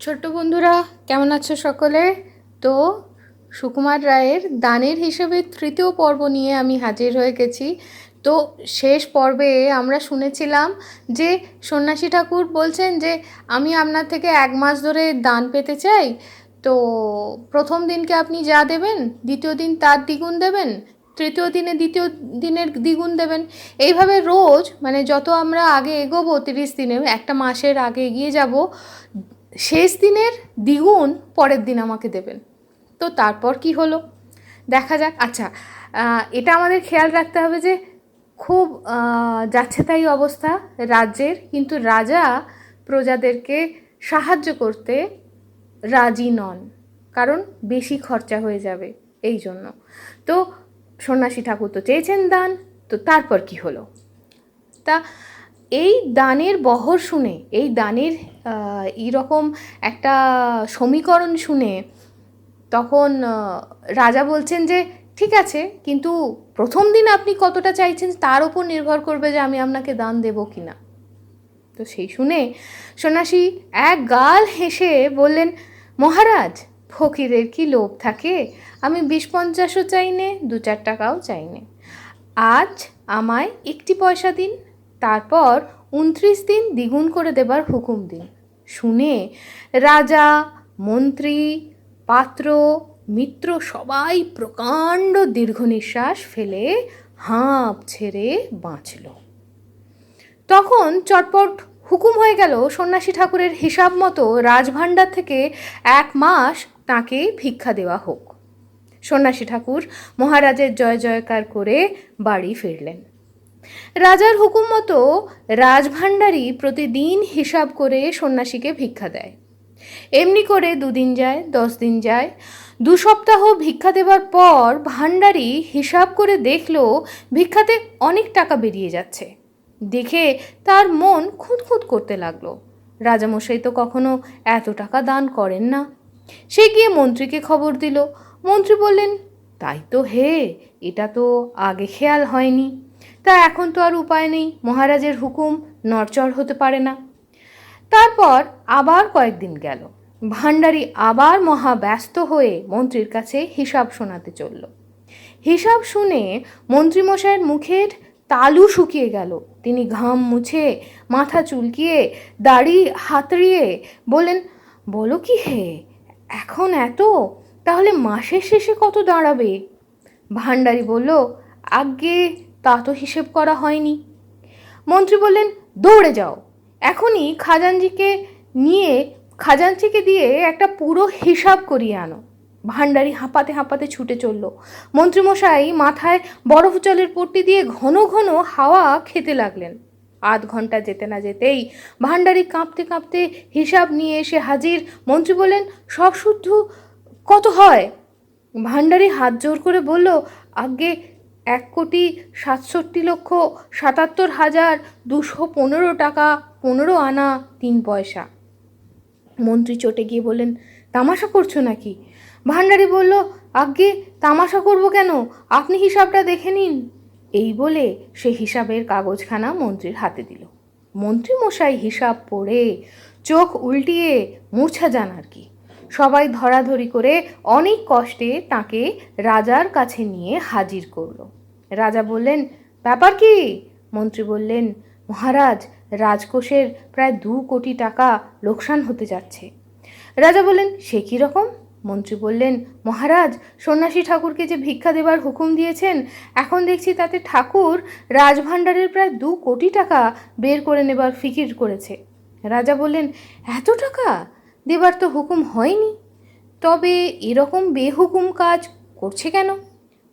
ছোট্ট বন্ধুরা, কেমন আছো সকলে? তো সুকুমার রায়ের দানের হিসেবে তৃতীয় পর্ব নিয়ে আমি হাজির হয়ে গেছি। তো শেষ পর্বে আমরা শুনেছিলাম যে সন্ন্যাসী ঠাকুর বলছেন যে, আমি আপনার থেকে এক মাস ধরে দান পেতে চাই। তো প্রথম দিনকে আপনি যা দেবেন, দ্বিতীয় দিন তার দ্বিগুণ দেবেন, তৃতীয় দিনে দ্বিতীয় দিনের দ্বিগুণ দেবেন। এইভাবে রোজ মানে যত আমরা আগে এগোবো, তিরিশ দিনে, একটা মাসের আগে এগিয়ে যাব শেষ দিনের দ্বিগুণ পরের দিন আমাকে দেবেন। তো তারপর কি হলো? দেখা যাক। আচ্ছা এটা আমাদের খেয়াল রাখতে হবে যে খুব যাচ্ছে তাই অবস্থা রাজ্যের, কিন্তু রাজা প্রজাদেরকে সাহায্য করতে রাজি নন, কারণ বেশি খরচা হয়ে যাবে এই জন্য। তো সন্ন্যাসী ঠাকুর তো চেয়েছেন দান, তো তারপর কি হলো? তা এই দানের বহর শুনে, এই দানের এইরকম একটা সমীকরণ শুনে তখন রাজা বলছেন যে, ঠিক আছে, কিন্তু প্রথম দিন আপনি কতটা চাইছেন তার উপর নির্ভর করবে যে আমি আপনাকে দান দেব কি না তো সেই শুনে সন্ন্যাসী এক গাল হেসে বললেন, মহারাজ, ফকিরের কি লোভ থাকে? আমি বিশ পঞ্চাশও চাইনে দু চার টাকাও চাইনে আজ আমায় একটি পয়সা দিন তারপর উনত্রিশ দিন দ্বিগুণ করে দেবার হুকুম দিন। শুনে রাজা, মন্ত্রী, পাত্র, মিত্র সবাই প্রকাণ্ড দীর্ঘ নিঃশ্বাস ফেলে হাঁপ ছেড়ে বাঁচল। তখন চটপট হুকুম হয়ে গেল সন্ন্যাসী ঠাকুরের হিসাব মতো রাজভাণ্ডার থেকে এক মাস তাকে ভিক্ষা দেওয়া হোক। সন্ন্যাসী ঠাকুর মহারাজের জয় জয়কার করে বাড়ি ফিরলেন। রাজার হুকুম মতো রাজভাণ্ডারী প্রতিদিন হিসাব করে সন্ন্যাসীকে ভিক্ষা দেয়। এমনি করে দুদিন যায়, দশ দিন যায়। দু সপ্তাহ ভিক্ষা দেওয়ার পর ভাণ্ডারী হিসাব করে দেখল ভিক্ষাতে অনেক টাকা বেরিয়ে যাচ্ছে। দেখে তার মন খুঁতখুত করতে লাগল। রাজামশাই তো কখনো এত টাকা দান করেন না। সে গিয়ে মন্ত্রীকে খবর দিল। মন্ত্রী বললেন, তাই তো হে, এটা তো আগে খেয়াল হয়নি। তা এখন তো আর উপায় নেই। মহারাজের হুকুম নড়চড় হতে পারে না। তারপর আবার কয়েকদিন গেল। ভাণ্ডারী আবার মহা ব্যস্ত হয়ে মন্ত্রীর কাছে হিসাব শোনাতে চলল। হিসাব শুনে মন্ত্রীমশাইয়ের মুখের তালু শুকিয়ে গেল। তিনি ঘাম মুছে মাথা চুলকিয়ে দাড়ি হাতড়িয়ে বলেন বলো কি হে, এখন এত? তাহলে মাসের শেষে কত দাঁড়াবে? ভাণ্ডারী বলল আগে তা তো হিসেব করা হয়নি। মন্ত্রী বললেন, দৌড়ে যাও। এখনই খাজানজিকে নিয়ে, খাজানজিকে দিয়ে একটা পুরো হিসাব করিয়ে আনো। ভাণ্ডারি হাঁপাতে হাঁপাতে ছুটে চলল। মন্ত্রীমশাই মাথায় বরফ জলের পট্টি দিয়ে ঘন ঘন হাওয়া খেতে লাগলেন। আধ ঘণ্টা যেতে না যেতেই ভাণ্ডারি কাঁপতে কাঁপতে হিসাব নিয়ে এসে হাজির। মন্ত্রী বললেন, সব শুদ্ধ? কত হয়? ভাণ্ডারি হাত জোর করে বলল আগে এক কোটি সাতষট্টি লক্ষ সাতাত্তর হাজার দুশো পনেরো টাকা, পনেরো আনা, তিন পয়সা। মন্ত্রী চটে গিয়ে বললেন, তামাশা করছ নাকি? ভাণ্ডারি বলল আগে তামাশা করব কেন? আপনি হিসাবটা দেখে নিন। এই বলে সে হিসাবের কাগজখানা মন্ত্রীর হাতে দিল। মন্ত্রী মশাই হিসাব পড়ে, চোখ উল্টিয়ে মূর্ছা যান আর কি। সবাই ধরাধরি করে অনেক কষ্টে তাকে রাজার কাছে নিয়ে হাজির করল। রাজা বললেন, ব্যাপার কি? মন্ত্রী বললেন, মহারাজ, রাজকোষের প্রায় দু কোটি টাকা লোকসান হতে যাচ্ছে। রাজা বললেন, সে কী রকম? মন্ত্রী বললেন, মহারাজ, সন্ন্যাসী ঠাকুরকে যে ভিক্ষা দেবার হুকুম দিয়েছেন, এখন দেখছি তাতে ঠাকুর রাজভাণ্ডারের প্রায় দু কোটি টাকা বের করে নেবার ফিকির করেছে। রাজা বললেন, এত টাকা? দেবার তো হুকুম হয়নি। তবে এরকম বেহুকুম কাজ করছে কেন?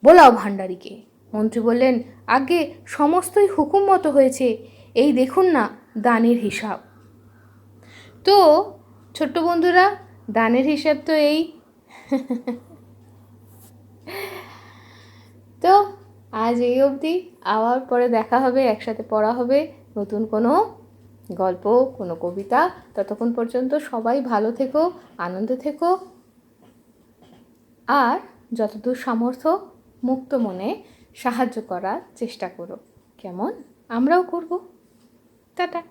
বলাও ভাণ্ডারীকে। মন্ত্রী বললেন, আগে সমস্তই হুকুম মতো হয়েছে। এই দেখুন না, দানের হিসাব। তো, ছোট্ট বন্ধুরা, দানের হিসাব তো এই। তো, আজ এই অবধি। আবার পরে দেখা হবে, একসাথে পড়া হবে। নতুন কোনো গল্প, কোনো কবিতা। ততক্ষণ পর্যন্ত সবাই ভালো থেকো, আনন্দে থেকো। আর যতদূর সামর্থ্য, মুক্ত মনে সাহায্য করার চেষ্টা করো। কেমন? আমরাও করব। টাটা।